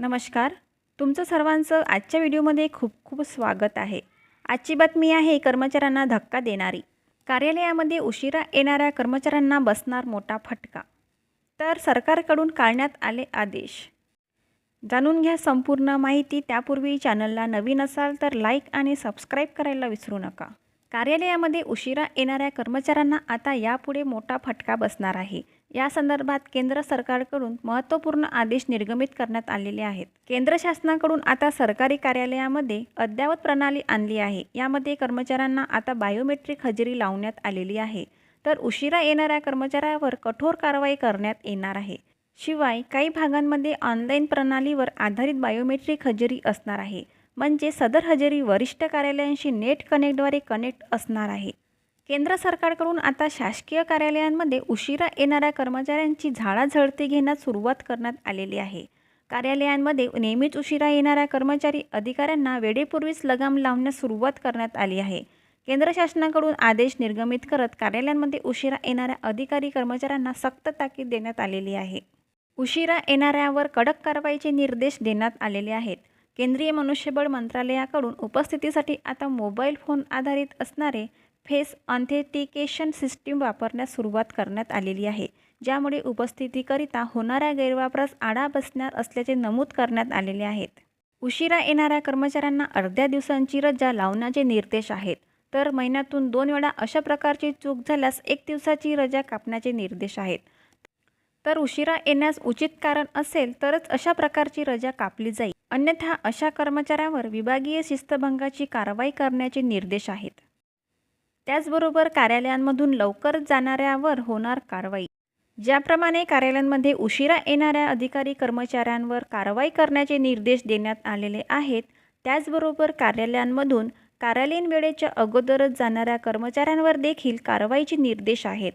नमस्कार. तुमचं सर्वांचं आजच्या व्हिडिओमध्ये खूप खूप स्वागत आहे. आजची बातमी आहे कर्मचाऱ्यांना धक्का देणारी. कार्यालयामध्ये उशिरा येणाऱ्या कर्मचाऱ्यांना बसणार मोठा फटका. तर सरकारकडून काढण्यात आले आदेश. जाणून घ्या संपूर्ण माहिती. त्यापूर्वी चॅनलला नवीन असाल तर लाईक आणि सबस्क्राईब करायला विसरू नका. कार्यालयामध्ये उशिरा येणाऱ्या कर्मचाऱ्यांना आता यापुढे मोठा फटका बसणार आहे. या संदर्भात केंद्र सरकारकडून महत्त्वपूर्ण आदेश निर्गमित करण्यात आलेले आहेत. केंद्र शासनाकडून आता सरकारी कार्यालयामध्ये अद्ययावत प्रणाली आणली आहे. यामध्ये कर्मचाऱ्यांना आता बायोमेट्रिक हजेरी लावण्यात आलेली आहे. तर उशिरा येणाऱ्या कर्मचाऱ्यावर कठोर कारवाई करण्यात येणार आहे. शिवाय काही भागांमध्ये ऑनलाईन प्रणालीवर आधारित बायोमेट्रिक हजेरी असणार आहे. म्हणजे सदर हजेरी वरिष्ठ कार्यालयांशी नेट कनेक्टद्वारे कनेक्ट असणार आहे. केंद्र सरकारकडून आता शासकीय कार्यालयांमध्ये उशिरा येणाऱ्या कर्मचाऱ्यांची झाडाझडती घेण्यास सुरुवात करण्यात आलेली आहे. कार्यालयांमध्ये नेहमीच उशिरा येणाऱ्या कर्मचारी अधिकाऱ्यांना वेळेपूर्वीच लगाम लावण्यास सुरुवात करण्यात आली आहे. केंद्र शासनाकडून आदेश निर्गमित करत कार्यालयांमध्ये उशिरा येणाऱ्या अधिकारी कर्मचाऱ्यांना सक्त ताकीद देण्यात आलेली आहे. उशिरा येणाऱ्यावर कडक कारवाईचे निर्देश देण्यात आलेले आहेत. केंद्रीय मनुष्यबळ मंत्रालयाकडून उपस्थितीसाठी आता मोबाईल फोन आधारित असणारे फेस ऑथेंटिकेशन सिस्टीम वापरण्यास सुरुवात करण्यात आलेली आहे. ज्यामुळे उपस्थितीकरिता होणाऱ्या गैरवापरास आळा बसणार असल्याचे नमूद करण्यात आलेले आहेत. उशिरा येणाऱ्या कर्मचाऱ्यांना अर्ध्या दिवसांची रजा लावण्याचे निर्देश आहेत. तर महिन्यातून दोन वेळा अशा प्रकारची चूक झाल्यास एक दिवसाची रजा कापण्याचे निर्देश आहेत. तर उशिरा येण्यास उचित कारण असेल तरच अशा प्रकारची रजा कापली जाईल. अन्यथा अशा कर्मचाऱ्यांवर विभागीय शिस्तभंगाची कारवाई करण्याचे निर्देश आहेत. त्याचबरोबर कार्यालयांमधून लवकर जाणाऱ्यावर होणार कारवाई. ज्याप्रमाणे कार्यालयांमध्ये उशिरा येणाऱ्या अधिकारी कर्मचाऱ्यांवर कारवाई करण्याचे निर्देश देण्यात आलेले आहेत त्याचबरोबर कार्यालयांमधून कार्यालयीन वेळेच्या अगोदरच जाणाऱ्या कर्मचाऱ्यांवर देखील कारवाईचे निर्देश आहेत.